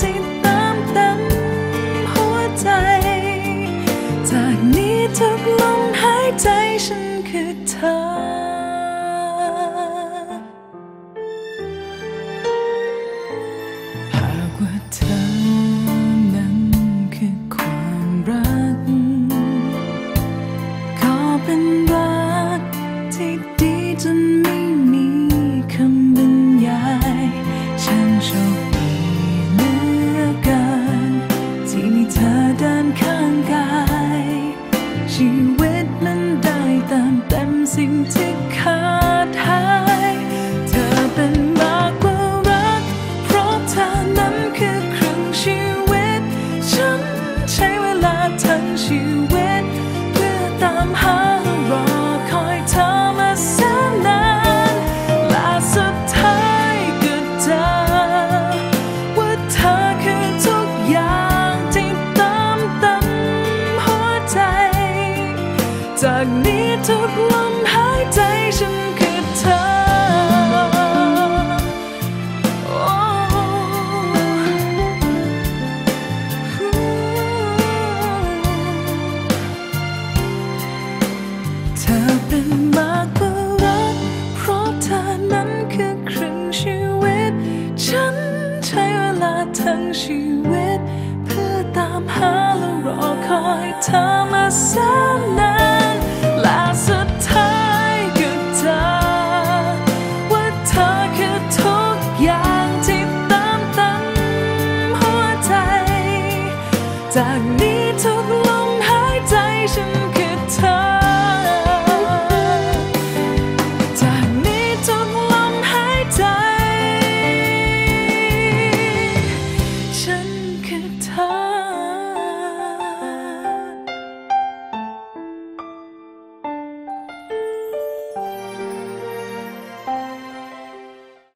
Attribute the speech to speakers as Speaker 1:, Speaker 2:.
Speaker 1: ที่ติมเต็มหัวใจ จากนี้ทุกลมหายใจฉันคือเธอเป็นรักที่ดีจน sing to จากนี้ทุกลมหายใจฉันคือเธอ เธอเป็นมากกว่ารัก เพราะเธอนั้นคือครึ่งชีวิต ฉันใช้เวลาทั้งชีวิต เพื่อตามหาและรอคอยเธอมาแสน tag